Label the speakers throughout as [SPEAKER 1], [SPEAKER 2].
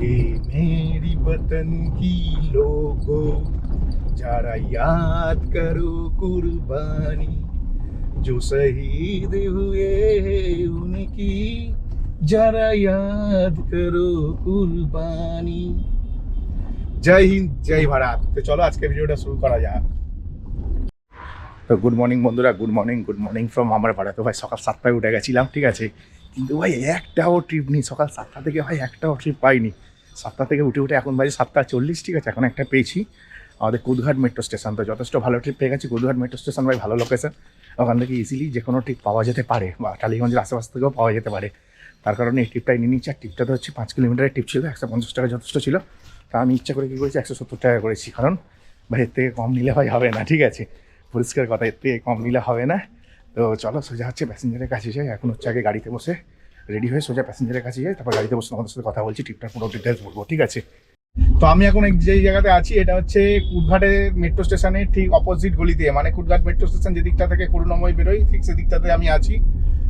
[SPEAKER 1] ये मेरी वतन की लोगों जरा याद करो कुर्बानी जो शहीद हुए उनकी जरा याद करो कुर्बानी জয় হিন্দ জয় ভারত তো চলো আজকে ভিডিওটা শুরু করা যাক তো গুড মর্নিং বন্ধুরা good morning good morning from আমার পাড়া তো ভাই সকাল সাতটায় উঠে গেছিলাম ঠিক আছে কিন্তু ভাই একটাও ট্রিপ নেই সকাল সাতটা থেকে ভাই একটাও ট্রিপ পাইনি সাতটা থেকে উঠে উঠে এখন বাজে সাতটা চল্লিশ, ঠিক আছে? এখন একটা পেয়েছি। আমাদের কুদঘাট মেট্রো স্টেশন তো যথেষ্ট ভালো ট্রিপ পেয়ে গেছি। কুদঘাট মেট্রো স্টেশন ভাই ভালো লোকেশন ওখান থেকে ইজিলি যে কোনো ট্রিপ পাওয়া যেতে পারে বা টালিগঞ্জের আশেপাশ থেকেও পাওয়া যেতে পারে। তার কারণে এই ট্রিপটাই নিয়ে নিচ্ছি আর ট্রিপটা তো হচ্ছে পাঁচ কিলোমিটারের ট্রিপ ছিল, একশো পঞ্চাশ টাকা যথেষ্ট ছিল। তা আমি ইচ্ছা করে কী করেছি, একশো সত্তর টাকা করেছি। কারণ ভাই, এর থেকে কম নিলে ভাই হবে না, ঠিক আছে? পরিষ্কার কথা, এর থেকে কম নিলে হবে না। তো চলো সোজা হচ্ছে প্যাসেঞ্জারের কাছে যাই। এখন হচ্ছে আগে গাড়িতে বসে রেডি হয়ে সোজা প্যাসেঞ্জারের কাছে যাই, তারপর গাড়িতে বসে তোমাদের সাথে কথা বলছি ট্রিপটার পুরো ডিটেলস বলব, ঠিক আছে? তো আমি এখন যেই জায়গাতে আছি, এটা হচ্ছে কুটঘাটে মেট্রো স্টেশনের ঠিক অপোজিট গলিতে মানে কুটঘাট মেট্রো স্টেশন যে দিকটা থেকে করুণাময় বেরোই, ঠিক সেদিকটাতে আমি আছি।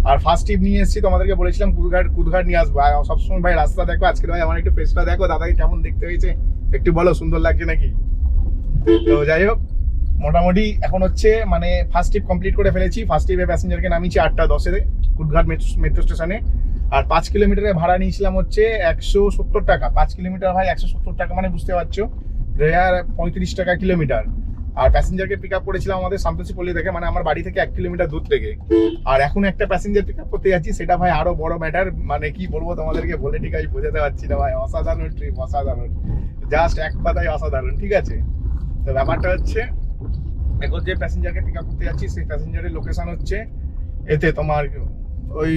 [SPEAKER 1] আর ফার্স্ট ট্রিপ নিয়ে এসেছি, তোমাদেরকে বলেছিলাম কুদঘাট কুদঘাট নিয়ে আসব। সবসময় ভাই রাস্তা দেখো, আজকে ভাই আমার একটু ফেসটা দেখো, দাদাকে কেমন দেখতে হয়েছে, একটু বলো, সুন্দর লাগছে নাকি? তো যাই হোক, মোটামুটি এখন হচ্ছে মানে ফার্স্ট ট্রিপ কমপ্লিট করে ফেলেছি ফার্স্ট ট্রিপে প্যাসেঞ্জারকে নামিয়েছি আটটা দশে কুদঘাট মেট্রো স্টেশনে। আর পাঁচ কিলোমিটারে ভাড়া নিয়েছিলাম হচ্ছে একশো সত্তর টাকা। পাঁচ কিলোমিটার ভাই একশো সত্তর টাকা মানে বুঝতে পারছ? প্রায় পঁয়ত্রিশ টাকা কিলোমিটার। আর প্যাসেঞ্জারকে পিক আপ করেছিলাম আমাদের সামতসি পল্লী থেকে মানে আমার বাড়ি থেকে এক কিলোমিটার দূর থেকে। আর এখন একটা প্যাসেঞ্জার পিক আপ করতে যাচ্ছি, সেটা ভাই আরও বড় ম্যাটার মানে কি বলব তোমাদেরকে, বলে ঠিক আছে, বোঝাতে পারছি না ভাই। অসাধারণ ট্রিপ অসাধারণ। জাস্ট এক কথায় অসাধারণ, ঠিক আছে? তো ব্যাপারটা হচ্ছে, এখন যে প্যাসেঞ্জারকে পিক আপ করতে যাচ্ছি, সেই প্যাসেঞ্জারের লোকেশন হচ্ছে এতে তোমার ওই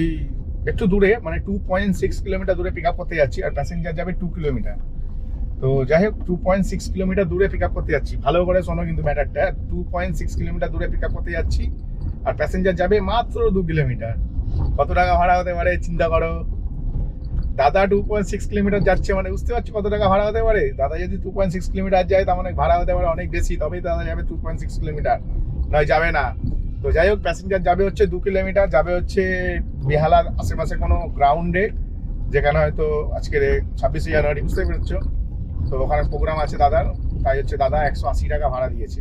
[SPEAKER 1] একটু দূরে মানে টু পয়েন্ট সিক্স কিলোমিটার দূরে পিক আপ করতে যাচ্ছি আর প্যাসেঞ্জার যাবে টু কিলোমিটার। তো যাই হোক টু পয়েন্ট সিক্স কিলোমিটার দূরে পিক আপ করতে যাচ্ছি। ভালো করে শোনো কিন্তু ম্যাটারটা টু পয়েন্ট সিক্স কিলোমিটার দূরে পিক আপ করতে যাচ্ছি আর প্যাসেঞ্জার যাবে মাত্র দু কিলোমিটার। কত টাকা ভাড়া হতে পারে, চিন্তা করো। দাদা টু পয়েন্ট সিক্স কিলোমিটার যাচ্ছে মানে বুঝতে পারছ কত টাকা ভাড়া হতে পারে? দাদা যদি টু পয়েন্ট সিক্স কিলোমিটার যায়, তার মানে ভাড়া হতে পারে অনেক বেশি, তবেই দাদা যাবে টু পয়েন্ট সিক্স কিলোমিটার। নয়, যাবে না। তো যাই হোক প্যাসেঞ্জার যাবে হচ্ছে দু কিলোমিটার যাবে হচ্ছে বেহালার আশেপাশে কোনো গ্রাউন্ডে যেখানে হয়তো আজকে ছাব্বিশে জানুয়ারি বুঝতে পেরেছ। তো ওখানে প্রোগ্রাম আছে দাদার, তাই হচ্ছে দাদা একশো আশি টাকা ভাড়া দিয়েছে।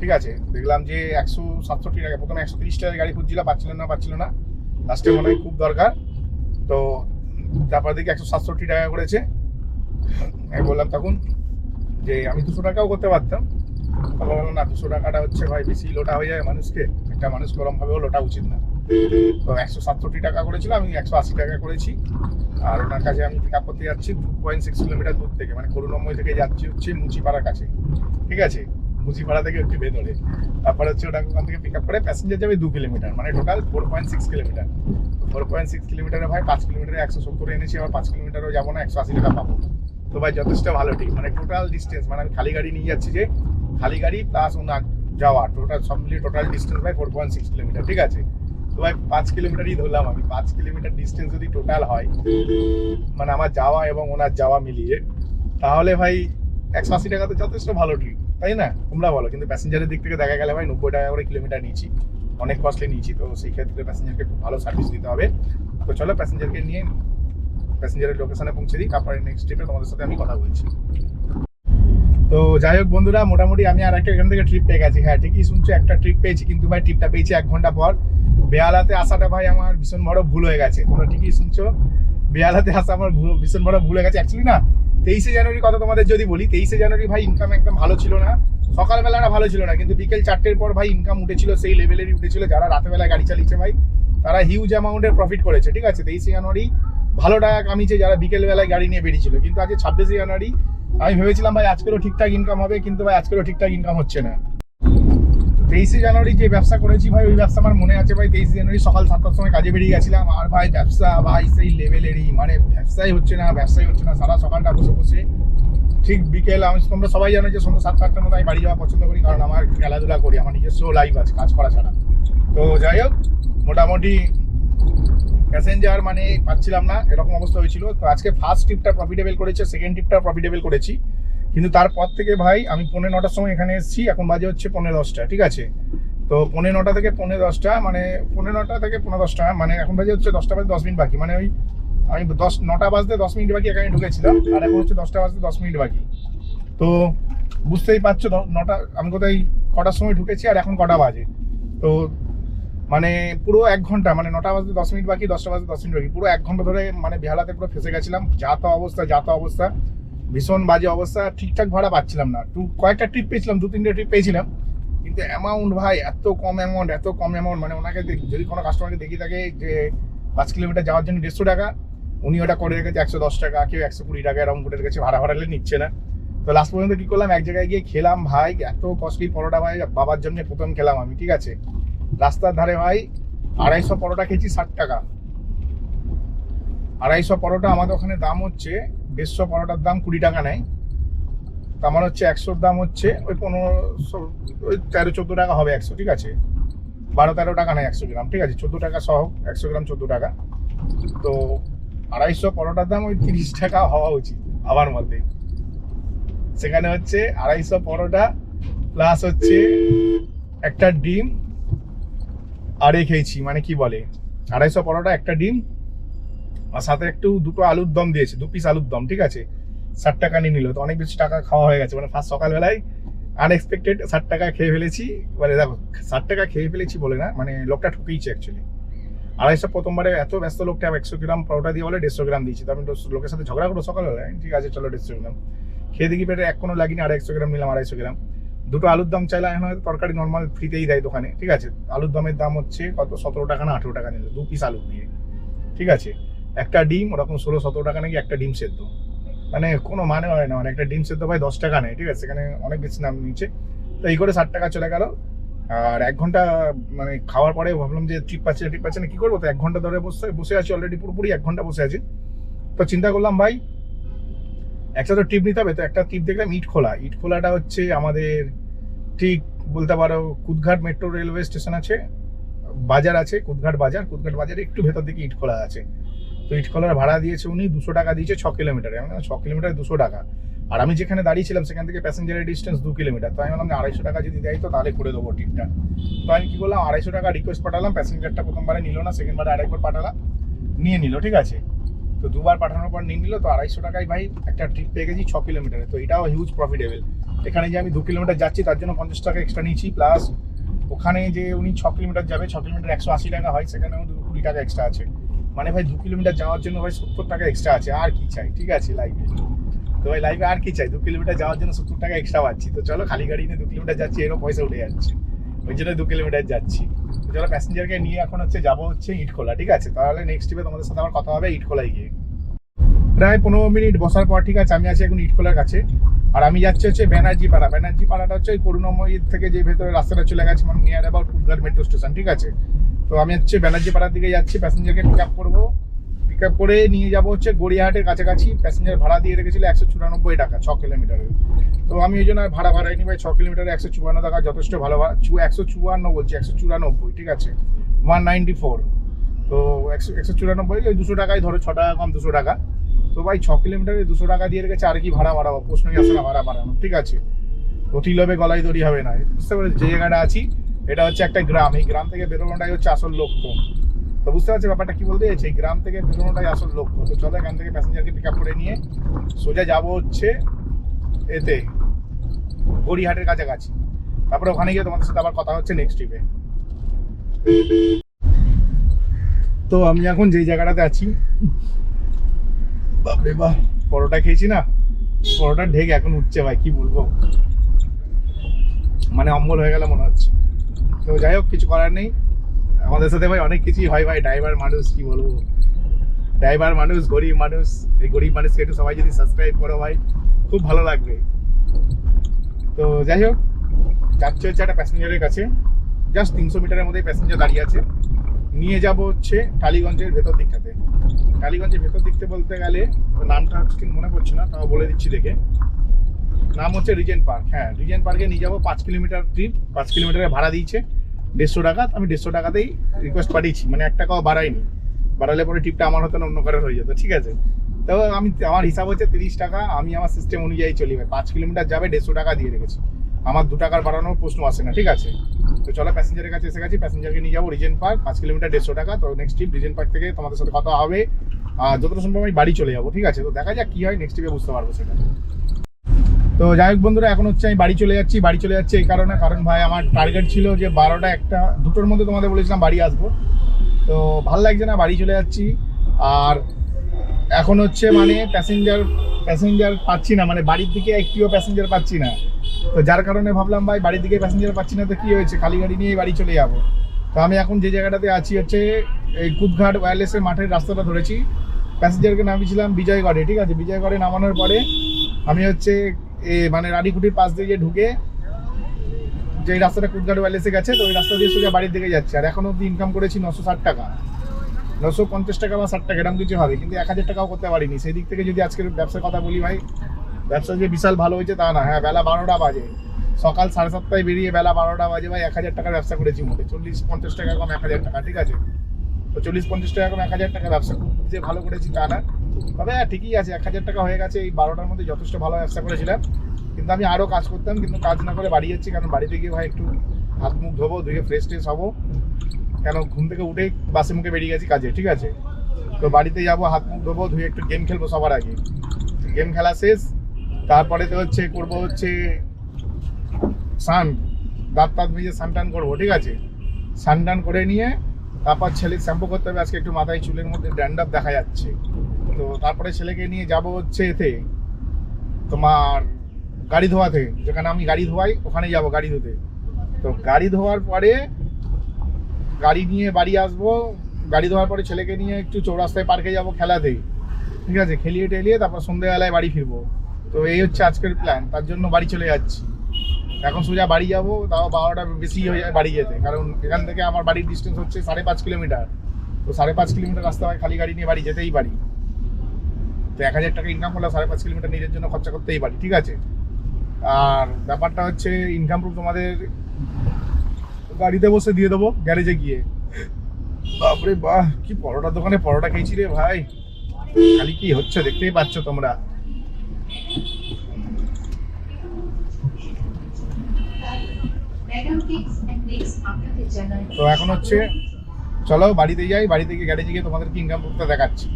[SPEAKER 1] ঠিক আছে? দেখলাম যে একশো সাতষট্টি টাকা, প্রথমে একশো তিরিশ টাকার গাড়ি খুঁজছিল, পাচ্ছিল না পাচ্ছিল না। লাস্টে মনে হয় খুব দরকার। তো তারপর দেখি একশো সাতষট্টি টাকা করেছে। আমি বললাম তখন যে আমি দুশো টাকাও করতে পারতাম। না, দুশো টাকাটা হচ্ছে ভাই বেশি লোটা হয়ে যায় মানুষকে। একটা মানুষ গরমভাবেও লোটা উচিত না। তো একশো সাতষট্টি টাকা করেছিল আমি একশো আশি টাকা করেছি। আর ওনার কাছে আমি পিক আপ করতে যাচ্ছি টু পয়েন্ট সিক্স কিলোমিটার দূর থেকে মানে করুণাময় থেকে যাচ্ছি হচ্ছে মুচিপাড়ার কাছে। ঠিক আছে? মুচিপাড়া থেকে একটু ভেতরে। তারপরে হচ্ছে ওটাকে ওখান থেকে পিক আপ করে প্যাসেঞ্জার যাবে দু কিলোমিটার মানে total four point six kilometre four point six কিলোমিটারে ভাই পাঁচ কিলোমিটারে একশো সত্তরে এনেছি, আবার পাঁচ কিলোমিটারও যাব না, একশো আশি টাকা পাবো। তো ভাই যথেষ্ট ভালো ঠিক মানে টোটাল ডিস্টেন্স মানে আমি খালি গাড়ি নিয়ে যাচ্ছি যে খালি গাড়ি প্লাস ওনার যাওয়া টোটাল সব মিলিয়ে টোটাল ডিস্টেন্স ভাই ফোর পয়েন্ট সিক্স কিলোমিটার ঠিক আছে? তো ভাই পাঁচ কিলোমিটারই ধরলাম আমি। পাঁচ কিলোমিটার ডিস্টেন্স যদি টোটাল হয় মানে আমার যাওয়া এবং ওনার যাওয়া মিলিয়ে, তাহলে ভাই একশো আশি টাকা তো যথেষ্ট ভালো ট্রিপ তাই না? তোমরা বলো, কিন্তু প্যাসেঞ্জারের দিক থেকে দেখা গেলে ভাই নব্বই টাকা করে কিলোমিটার নিয়েছি। অনেক কস্টলি নিয়েছি, তো সেই ক্ষেত্রে প্যাসেঞ্জারকে খুব ভালো সার্ভিস দিতে হবে। তো চলো প্যাসেঞ্জারকে নিয়ে প্যাসেঞ্জারের লোকেশনে পৌঁছে দিই, তারপরে নেক্সট ট্রিপে তোমাদের সাথে আমি কথা বলছি। তো যাই হোক বন্ধুরা, মোটামুটি আমি আর একটা এখান থেকে ট্রিপ পেয়ে গেছি। হ্যাঁ ঠিকই শুনছো, একটা ট্রিপ পেয়েছি, কিন্তু ভাই ট্রিপটা পেয়েছি এক ঘণ্টা পর। বেহালাতে আসাটা ভাই আমার ভীষণ বড় ভুল হয়ে গেছে। তোমরা ঠিকই শুনছো, বেহালাতে আসা আমার ভীষণ বড় ভুল হয়ে গেছে। অ্যাকচুয়ালি না, তেইশে জানুয়ারি কথা তোমাদের যদি বলি, তেইশে জানুয়ারি ভাই ইনকাম একদম ভালো ছিল না। সকালবেলাটা ভালো ছিল না, কিন্তু বিকেল চারটের পর ভাই ইনকাম উঠেছিল, সেই লেভেলেরই উঠেছিল। যারা রাতেবেলায় গাড়ি চালিয়েছে ভাই, তারা হিউজ অ্যামাউন্টের প্রফিট করেছে। ঠিক আছে, তেইশে জানুয়ারি ভালো টাকা কামিয়েছে যারা বিকেলবেলায় গাড়ি নিয়ে বেরিয়েছিল। কিন্তু আজকে ছাব্বিশে জানুয়ারি আমি ভেবেছিলাম ভাই আজকেরও ঠিকঠাক ইনকাম হবে, কিন্তু ভাই আজকেরও ঠিকঠাক ইনকাম হচ্ছে না। তেইশে জানুয়ারি যে ব্যবসা করেছি ভাই, ওই ব্যবসা আমার মনে আছে ভাই, তেইশে জানুয়ারি সকাল সাতটার সময় কাজে বেরিয়ে গেছিলাম। আর ভাই ব্যবসা, ভাই সেই লেভেলেরই মানে ব্যবসাই হচ্ছে না, ব্যবসাই হচ্ছে না, সারা সকালটা বসে বসে। ঠিক বিকেল, আমি তোমরা সবাই জানো যে সন্ধ্যা সাতটা আটটার মধ্যে আমি বাড়ি যাওয়া পছন্দ করি, কারণ আমার খেলাধুলা করি, আমার নিজস্ব লাইফ আছে, কাজ করা ছাড়া। তো যাই হোক, মোটামুটি প্যাসেঞ্জার মানে পাচ্ছিলাম না, এরকম অবস্থা হয়েছিল। তো আজকে ফার্স্ট ট্রিপটা প্রফিটেবল করেছে সেকেন্ড ট্রিপটা প্রফিটেবল করেছি। কিন্তু তারপর থেকে ভাই, আমি পৌনে নটার সময় এখানে এসেছি, এখন বাজে হচ্ছে পৌনে দশটা, ঠিক আছে? তো পৌনে নটা থেকে পৌনে দশটা মানে পৌনে নটা থেকে পনেরো দশটা মানে এখন বাজে হচ্ছে দশটা বাজে দশ মিনিট বাকি মানে ওই আমি দশ, নটা বাজতে দশ মিনিট বাকি এখানে ঢুকেছিলাম, আর এখন হচ্ছে দশটা বাজতে দশ মিনিট বাকি। তো বুঝতেই পারছ নটা, আমি কোথায় কটার সময় ঢুকেছি, আর এখন কটা বাজে? তো মানে পুরো এক ঘণ্টা মানে নটা বাজতে দশ মিনিট বাকি, দশটা বাজতে দশ মিনিট বাকি। পুরো এক ঘণ্টা ধরে মানে বেহালাতে পুরো ফেসে গেছিলাম। যা তো অবস্থা, যা তো অবস্থা, ভীষণ বাজে অবস্থা। ঠিকঠাক ভাড়া পাচ্ছিলাম না। টু কয়েকটা ট্রিপ পেয়েছিলাম, দু, তিনটে ট্রিপ পেয়েছিলাম। কিন্তু অ্যামাউন্ট ভাই, এত কম অ্যামাউন্ট এত কম অ্যামাউন্ট মানে ওনাকে যদি কোনো কাস্টমারকে দেখি থাকে যে পাঁচ কিলোমিটার যাওয়ার জন্য দেড়শো টাকা, উনি ওটা করে রেখেছে একশো দশ টাকা, কেউ একশো কুড়ি টাকা, এরকম করে রেখেছে, ভাড়া ভাড়ালে নিচ্ছে না। তো লাস্ট পর্যন্ত কি করলাম? এক জায়গায় গিয়ে খেলাম, ভাই, এত কস্টলি পরোটা ভাই, বাবার জন্য প্রথম খেলাম আমি, ঠিক আছে? রাস্তার ধারে ভাই আড়াইশো পরোটা খেয়েছি ষাট টাকা। আড়াইশো পরোটা আমাদের ওখানে দাম হচ্ছে, দেড়শো পরোটার দাম কুড়ি টাকা নেয়। আমার হচ্ছে একশোর দাম হচ্ছে, ওই পনেরোশো, ওই তেরো চোদ্দ টাকা হবে একশো, ঠিক আছে? বারো তেরো টাকা নেয় একশো গ্রাম, ঠিক আছে? চোদ্দ টাকা সহ, একশো গ্রাম চোদ্দ টাকা। তো আড়াইশো পরোটার দাম ওই তিরিশ টাকা হওয়া উচিত, আমার মধ্যে সেখানে হচ্ছে আড়াইশো পরোটা প্লাস হচ্ছে একটা ডিম এ খেয়েছি মানে কি বলে? আড়াইশো পরোটা, একটা ডিম, আর সাথে একটু দুটো আলুর দম দিয়েছে, দু পিস আলুর দম, ঠিক আছে? ষাট টাকা নিয়ে নিল, তো অনেক বেশি টাকা খাওয়া হয়ে গেছে। মানে ফার্স্ট সকালবেলায় আনএক্সপেক্টেড ষাট টাকা খেয়ে ফেলেছি। মানে দেখো, ষাট টাকা খেয়ে ফেলেছি বলে না মানে লোকটা ঠকেইছে অ্যাকচুয়ালি আড়াইশো প্রথমবারে এত ব্যস্ত লোকটা একশো গ্রাম পরোটা দিয়ে বলে দেড়শো গ্রাম দিয়েছি। তো আমি লোকের সাথে ঝগড়া করব সকালবেলায়, ঠিক আছে, চলো দেড়শো গ্রাম। খেয়ে দেখি পেটে এক কোনো লাগিনি, আড়াইশো গ্রাম নিলাম, আড়াইশো গ্রাম। দুটো আলুর দাম চাইলাম এখন হয়তো তরকারি নর্মাল ফ্রিতেই দেয় দোকানে, ঠিক আছে? আলুর দামের দাম হচ্ছে কত? সতেরো টাকা না আঠেরো টাকা নিল, দু পিস আলু দিয়ে, ঠিক আছে? একটা ডিম, ওরকম ষোলো সতেরো টাকা নাকি একটা ডিম সেদ্ধ। মানে কোনো মানে হয় না মানে একটা ডিম সেদ্ধ ভাই দশ টাকা নেয়, ঠিক আছে? সেখানে অনেক বেশি দাম নিচ্ছে তো এই করে ষাট টাকা চলে গেল। আর এক ঘণ্টা মানে খাওয়ার পরে ভাবলাম যে ট্রিপ পাচ্ছে ট্রিপ পাচ্ছে না, কি করব? তো এক ঘণ্টা ধরে বসে বসে আছি অলরেডি পুরোপুরি এক ঘণ্টা বসে আছি। তো চিন্তা করলাম, ভাই, একসাথে ট্রিপ নিতে হবে। তো একটা ট্রিপ দেখলাম, ইট খোলা। ইট খোলাটা হচ্ছে আমাদের ঠিক বলতে পারো কুদঘাট মেট্রো রেলওয়ে স্টেশন আছে, বাজার আছে, কুদঘাট বাজার, কুদঘাট বাজারে একটু ভেতর দিকে ইট খোলা আছে। তো ইট খোলার ভাড়া দিয়েছে উনি দুশো টাকা দিয়েছে ছ কিলোমিটারে। আমি ছ কিলোমিটারে দুশো টাকা। আর আমি যেখানে দাঁড়িয়েছিলাম সেখান থেকে প্যাসেঞ্জারের ডিস্টেন্স দু কিলোমিটার। তো আমি বললাম আড়াইশো টাকা যদি দেয় তো তাহলে করে দেবো ট্রিপটা তো আমি কি করলাম, আড়াইশো টাকা রিকোয়েস্ট পাঠালাম, প্যাসেঞ্জারটা প্রথমবারে নিল না সেকেন্ডবারে আরেকবার পাঠালাম, নিয়ে নিল, ঠিক আছে? তো দুবার পাঠানোর পর নিয়ে নিল, তো আড়াইশো টাকায় ভাই একটা ট্রিপ পেয়ে গেছি ছ কিলোমিটারে। তো এটাও হিউজ প্রফিটেবল এখানে যে আমি দু কিলোমিটার যাচ্ছি, তার জন্য পঞ্চাশ টাকা এক্সট্রা নিয়েছি প্লাস ওখানে যে উনি ছ কিলোমিটার যাবে, ছ কিলোমিটার একশো আশি টাকা হয়, সেখানেও কুড়ি টাকা এক্সট্রা আছে। মানে ভাই, দু কিলোমিটার যাওয়ার জন্য ভাই সত্তর টাকা এক্সট্রা আছে, আর কি চাই, ঠিক আছে লাইভে তো ভাই লাইফে আর কি চাই, দু কিলোমিটার যাওয়ার জন্য সত্তর টাকা এক্সট্রা পাচ্ছি। তো চলো, খালি গাড়ি নিয়ে দু কিলোমিটার যাচ্ছি, এরও পয়সা উঠে যাচ্ছে। ওই জন্য দু কিলোমিটার যাচ্ছি। চলো প্যাসেঞ্জারকে নিয়ে এখন হচ্ছে যাব হচ্ছে ইটখোলা, ঠিক আছে? তাহলে নেক্সট ট্রিপে তোমাদের সাথে আমার কথা হবে ইটখোলায় গিয়ে। প্রায় পনেরো মিনিট বসার পর, ঠিক আছে, আমি আছি এখন ইটখোলার কাছে। আর আমি যাচ্ছি হচ্ছে ব্যানার্জি পাড়া ব্যানার্জি পাড়াটা হচ্ছে ওই করুণাময়ী থেকে যে ভেতরে রাস্তাটা চলে গেছে মানে near about Kudghat metro station ঠিক আছে? তো আমি হচ্ছে ব্যানার্জি পাড়ার দিকে যাচ্ছি প্যাসেঞ্জারকে পিক আপ করব। পিক আপ করে নিয়ে যাব হচ্ছে গড়িয়াহাটের কাছাকাছি প্যাসেঞ্জার ভাড়া দিয়ে রেখেছিল একশো চুরানব্বই টাকা, ছ কিলোমিটারে তো আমি ওই জন্য ভাড়া ভাড়াই নি ভাই ছ কিলোমিটারে একশো চুয়ান্ন টাকা যথেষ্ট ভালো ভাড়া একশো চুয়ান্ন বলছি, একশো চুরানব্বই, ঠিক আছে? ওয়ান নাইনটি ফোর তো একশো একশো চুরানব্বই, ওই দুশো টাকায় ধরো, ছ টাকা কম, দুশো টাকা। তো ভাই, ছ কিলোমিটারে দুশো টাকা দিয়ে রেখেছে, আর কি ভাড়া বাড়াবো প্রশ্নই আসে না, ভাড়া বাড়ানো ঠিক আছে? অতি লোভে গলায় দড়ি হবে না। বুঝতে পারছি, যে জায়গাটা আছি, এটা হচ্ছে একটা গ্রাম। এই গ্রাম থেকে বেরোনোটাই হচ্ছে আসল লক্ষ্য। তো বুঝতে পারছি ব্যাপারটা কি বলতে চাইছি? এই গ্রাম থেকে বেরোনোটাই আসল লক্ষ্য। তো চলো এখান থেকে প্যাসেঞ্জারকে পিক আপ করে নিয়ে সোজা যাব হচ্ছে এতে গড়িহাটের কাছাকাছি। তারপরে ওখানে গিয়ে তোমাদের সাথে আবার কথা হচ্ছে নেক্সট ট্রিপে তো আমি এখন যেই জায়গাটাতে আছি বাপরে বাহ পরোটা খেয়েছি না? পরোটার ঢেক এখন উঠছে ভাই, কি বলব? মানে অম্বল হয়ে গেল মনে হচ্ছে। তো যাই হোক, কিছু করার নেই। আমাদের সাথে ভাই অনেক কিছুই হয় ভাই ড্রাইভার মানুষ, কি বলব? ড্রাইভার মানুষ, গরিব মানুষ, এই গরিব মানুষকে একটু সবাই যদি সাবস্ক্রাইব করো ভাই, খুব ভালো লাগবে। তো যাই হোক, যাচ্ছে হচ্ছে একটা প্যাসেঞ্জারের কাছে। জাস্ট তিনশো মিটারের মধ্যে প্যাসেঞ্জার দাঁড়িয়ে আছে। নিয়ে যাব হচ্ছে টালিগঞ্জের ভেতর দিকটাতে। টালিগঞ্জের ভেতর দিকতে বলতে গেলে, নামটা ঠিক মনে পড়ছে না, তাও বলে দিচ্ছি দেখে। নাম হচ্ছে রিজেন্ট পার্ক হ্যাঁ রিজেন্ট পার্কে নিয়ে যাব, পাঁচ কিলোমিটার ট্রিপ, পাঁচ কিলোমিটারে ভাড়া দিয়েছে, দেড়শো টাকা, আমি দেড়শো টাকাতেই রিকোয়েস্ট পাঠিয়েছি মানে এক টাকাও বাড়াইনি। বাড়ালে পরে ট্রিপটা আমার হতো না, অন্য কারোর হয়ে যেত, ঠিক আছে? তো আমি, আমার হিসাব হচ্ছে তিরিশ টাকা, আমি আমার সিস্টেম অনুযায়ী চলি, ভাই, পাঁচ কিলোমিটার যাবে, দেড়শো টাকা দিয়ে রেখেছি। আমার দু টাকার বাড়ানোর প্রশ্ন আসে না, ঠিক আছে? তো চলো প্যাসেঞ্জারের কাছে এসে গেছি প্যাসেঞ্জারকে নিয়ে যাব রিজেন্ট পার্ক পাঁচ কিলোমিটার দেড়শো টাকা। তো নেক্সট ট্রিপ রিজেন্ট পার্ক থেকে তোমাদের সাথে কথা হবে। আর যতটা সম্ভব আমি বাড়ি চলে যাব, ঠিক আছে? তো দেখা যাক কি হয় নেক্সট উইকে বুঝতে পারব সেটা। তো যাই হোক বন্ধুরা, এখন হচ্ছে আমি বাড়ি চলে যাচ্ছি। বাড়ি চলে যাচ্ছি এই কারণে, কারণ ভাই আমার টার্গেট ছিল যে বারোটা একটা, দুটোর মধ্যে তোমাদের বলেছিলাম বাড়ি আসব। তো ভালো লাগছে না, বাড়ি চলে যাচ্ছি। আর এখন হচ্ছে মানে প্যাসেঞ্জার প্যাসেঞ্জার পাচ্ছি না মানে বাড়ির দিকে একটিও প্যাসেঞ্জার পাচ্ছি না। তো যার কারণে ভাবলাম, ভাই, বাড়ির দিকে প্যাসেঞ্জার পাচ্ছি না, তো কী হয়েছে? খালি গাড়ি নিয়ে বাড়ি চলে যাব। তো আমি এখন যে জায়গাটাতে আছি হচ্ছে, এই কুদঘাট ওয়্যারলেসের মাঠের রাস্তাটা ধরেছি। প্যাসেঞ্জারকে নামিয়েছিলাম বিজয়গড়ে, ঠিক আছে? বিজয়গড়ে নামানোর পরে আমি হচ্ছে মানে রানীকুটির পাশ দিয়ে ঢুকে যে রাস্তাটা কুদঘাট ওয়্যারলেসে গেছে, তো ওই রাস্তা দিয়ে সোজা বাড়ির দিকে যাচ্ছে। আর এখন অব্দি ইনকাম করেছি নশো ষাট টাকা। নশো পঞ্চাশ টাকা বা ষাট টাকা এরকম কিছু হবে। কিন্তু এক হাজার টাকাও করতে পারিনি। সেই দিক থেকে যদি আজকের ব্যবসার কথা বলি, ভাই ব্যবসা যে বিশাল ভালো হয়েছে তা না। হ্যাঁ বেলা বারোটা বাজে। সকাল সাড়ে সাতটায় বেরিয়ে বেলা বারোটা বাজে ভাই এক হাজার টাকার ব্যবসা করেছি মোটে চল্লিশ পঞ্চাশ টাকা কম এক হাজার টাকা, ঠিক আছে? তো চল্লিশ পঞ্চাশ টাকা কম এক হাজার টাকা ব্যবসা যে ভালো করেছি তা না। তবে হ্যাঁ ঠিকই আছে, এক হাজার টাকা হয়ে গেছে, এই বারোটার মধ্যে যথেষ্ট ভালো ব্যবসা করেছিলাম। কিন্তু আমি আরও কাজ করতাম, কিন্তু কাজ না করে বাড়ি যাচ্ছি, কারণ বাড়িতে গিয়ে ভাই একটু হাত মুখ ধোবো, ধুয়ে ফ্রেশ ট্রেশ হব। কেন, ঘুম থেকে উঠে বাসে মুখে বেরিয়ে গেছি কাজে, ঠিক আছে? তো বাড়িতে যাব, হাত মুখ ধোবো, ধুয়ে একটু গেম খেলব সবার আগে। গেম খেলা শেষ তারপরে তো হচ্ছে করব হচ্ছে সান দাঁত তাঁত মেজে সান টান করব, ঠিক আছে? সান টান করে নিয়ে তারপর ছেলে শ্যাম্পু করতে হবে, আজকে একটু মাথায় চুলের মধ্যে ড্যান্ডাপ দেখা যাচ্ছে। তো তারপরে ছেলেকে নিয়ে যাব হচ্ছে এতে তোমার গাড়ি ধোয়াতে যেখানে আমি গাড়ি ধোয়াই, ওখানে যাব গাড়ি ধুতে। তো গাড়ি ধোয়ার পরে গাড়ি নিয়ে বাড়ি আসব, গাড়ি ধোয়ার পরে ছেলেকে নিয়ে একটু চৌরাস্তায় পার্কে যাব খেলাতে। ঠিক আছে? খেলিয়ে টেলিয়ে তারপর সন্ধ্যেবেলায় বাড়ি ফিরবো। তো এই হচ্ছে আজকের প্ল্যান তার জন্য বাড়ি চলে যাচ্ছি। এখন সোজা বাড়ি যাব, তাও বারোটা বেশি হয়ে যায় বাড়ি যেতে। কারণ এখান থেকে আমার বাড়ির ডিস্টেন্স হচ্ছে সাড়ে পাঁচ কিলোমিটার তো সাড়ে পাঁচ কিলোমিটার রাস্তা হয় খালি গাড়ি নিয়ে বাড়ি যেতেই পারি। তো এক হাজার টাকা ইনকাম করলে সাড়ে পাঁচ কিলোমিটার নিজের জন্য খরচা করতেই পারি, ঠিক আছে? আর ব্যাপারটা হচ্ছে ইনকাম প্রুফ তোমাদের গাড়িতে বসে দিয়ে দেবো গ্যারেজে গিয়ে। বাপরে বাহ, কি পরোটার দোকানে পরোটা খেয়েছি রে ভাই। খালি কি হচ্ছে দেখতেই পাচ্ছ তোমরা। তো এখন হচ্ছে, চলো বাড়িতে যাই, বাড়িতে গিয়ে গ্যারেজে গিয়ে তোমাদেরকে ইনকাম করতে দেখাচ্ছি।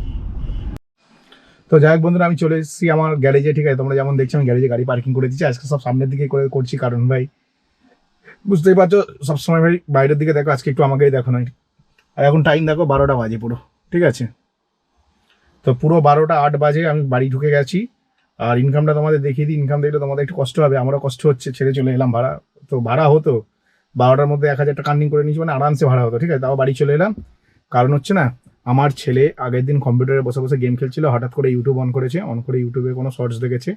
[SPEAKER 1] তো যাই হোক বন্ধুরা, আমি চলে এসেছি আমার গ্যারেজে ঠিক আছে? তোমরা যেমন দেখছ, আমি গ্যারেজে গাড়ি পার্কিং করে দিচ্ছি আজকে সব সামনের দিকে করে করছি কারণ ভাই, বুঝতেই পারছ সবসময় ভাই বাইরের দিকে দেখো, আজকে একটু আমাকেই দেখো নয় আর এখন টাইম দেখো বারোটা বাজে পুরো, ঠিক আছে? তো পুরো বারোটা আট বাজে আমি বাড়ি ঢুকে গেছি। আর ইনকামটা তোমাদের দেখিয়ে দিই ইনকাম দেখলে তোমাদের একটু কষ্ট হবে, আমারও কষ্ট হচ্ছে, ছেড়ে চলে এলাম ভাড়া। তো ভাড়া হতো, বারোটার মধ্যে এক হাজার আর্নিং করে নিয়েছি মানে আরামসে ভাড়া হতো, ঠিক আছে? তাও বাড়ি চলে এলাম। কারণ হচ্ছে না, আমার ছেলে আগের দিন কম্পিউটারে বসে বসে গেম খেলছিল, হঠাৎ করে ইউটিউব অন করেছে অন করে ইউটিউবে কোনো শর্টস দেখেছে।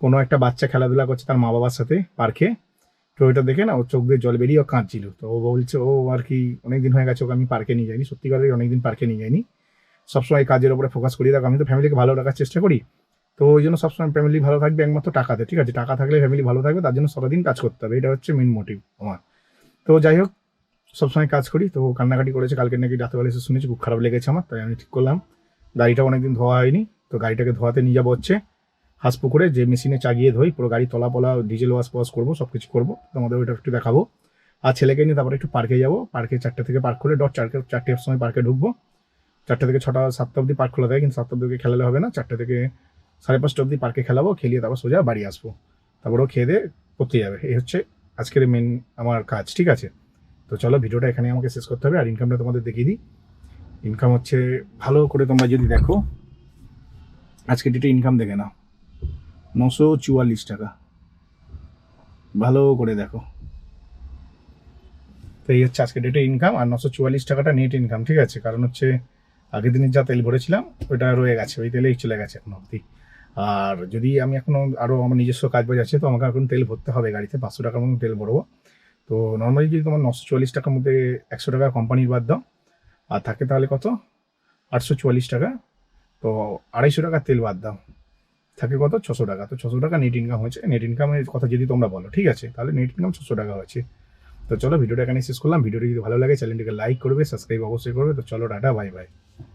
[SPEAKER 1] কোনো একটা বাচ্চা খেলাধুলা করছে তার মা বাবার সাথে পার্কে তো ওইটা দেখে না ওর চোখ দিয়ে জল বেরিয়ে ও কাঁদছিল। তো ও বলছে, ও, আর কি, অনেকদিন হয়ে গেছে, ওকে আমি পার্কে নিয়ে যাইনি। সত্যি করে অনেকদিন পার্কে নিয়ে যাইনি। সবসময় কাজের উপরে ফোকাস করি দেখো আমি তো ফ্যামিলিকে ভালো রাখার চেষ্টা করি। তো ওই জন্য সবসময় ফ্যামিলি ভালো থাকবে একমাত্র টাকাতে, ঠিক আছে? টাকা থাকলে ফ্যামিলি ভালো থাকবে, তার জন্য সারাদিন কাজ করতে হবে, এটা হচ্ছে মেন মোটিভ আমার। তো যাই হোক, সবসময় কাজ করি, তো কান্নাকাটি করেছে কালকে নাকি রাতেবেলা এসে শুনেছি খুব খারাপ লেগেছে আমার, তাই আমি ঠিক করলাম। গাড়িটা অনেকদিন ধোয়া হয়নি, তো গাড়িটাকে ধোয়াতে নিয়ে যাব হচ্ছে হাঁসপুকুরে যে মেশিনে চাগিয়ে ধোই, পুরো গাড়ি তলা পলা ডিজেল ওয়াশ ওয়াশ করব সব কিছু করব, তোমাদের ওইটা একটু দেখাবো। আর ছেলেকে নিয়ে তারপরে একটু পার্কে যাব পার্কে চারটে থেকে পার্ক করে ডট চারটে, চারটের সময় পার্কে ঢুকবো। চারটে থেকে ছটা, সাতটা অবধি পার্ক খোলা থাকে, কিন্তু সাতটা অবধি খেলালে হবে না, চারটে থেকে সাড়ে পাঁচটা অবধি পার্কে খেলাবো, খেলিয়ে তারপর সোজা বাড়ি আসব। তারপর ও খেয়ে দিয়ে পড়তে যাবে। এই হচ্ছে আজকের মেন আমার কাজ, ঠিক আছে? তো চলো ভিডিওটা এখানে আমাকে শেষ করতে হবে আর ইনকামটা তোমাদের দেখিয়ে দিই। ইনকাম হচ্ছে ভালো করে তোমরা যদি দেখো, আজকে ডেটে ইনকাম দেখে নাও। নশো চুয়াল্লিশ টাকা। ভালো করে দেখো। তো এই হচ্ছে আজকে ডেটে ইনকাম আর নশো চুয়াল্লিশ টাকাটা নেট ইনকাম ঠিক আছে? কারণ হচ্ছে আগের দিনের যা তেল ভরেছিলাম ওইটা রয়ে গেছে, ওই তেলেই চলে গেছে এখন অবধি। আর যদি আমি এখনও আরও আমার নিজস্ব কাজ বাজ আছে, তো আমাকে এখন তেল ভরতে হবে গাড়িতে, পাঁচশো টাকার মতো তেল ভরবো। তো নর্মালি যদি তোমার নশো চুয়াল্লিশ টাকার মধ্যে একশো টাকা কোম্পানির বাদ দাও, আর থাকে তাহলে কত? আটশো চুয়াল্লিশ টাকা। তো আড়াইশো টাকা তেল বাদ দাও। থাকে কত? ছশো টাকা। তো ছশো টাকা নেট ইনকাম হয়েছে। নেট ইনকামের কথা যদি তোমরা বলো, ঠিক আছে? তাহলে নেট ইনকাম ছশো টাকা হয়েছে। তো চলো ভিডিওটা এখানে শেষ করলাম। ভিডিওটি যদি ভালো লাগে চ্যানেলটিকে লাইক করবে সাবস্ক্রাইব অবশ্যই করবে। তো চলো টাটা বাই বাই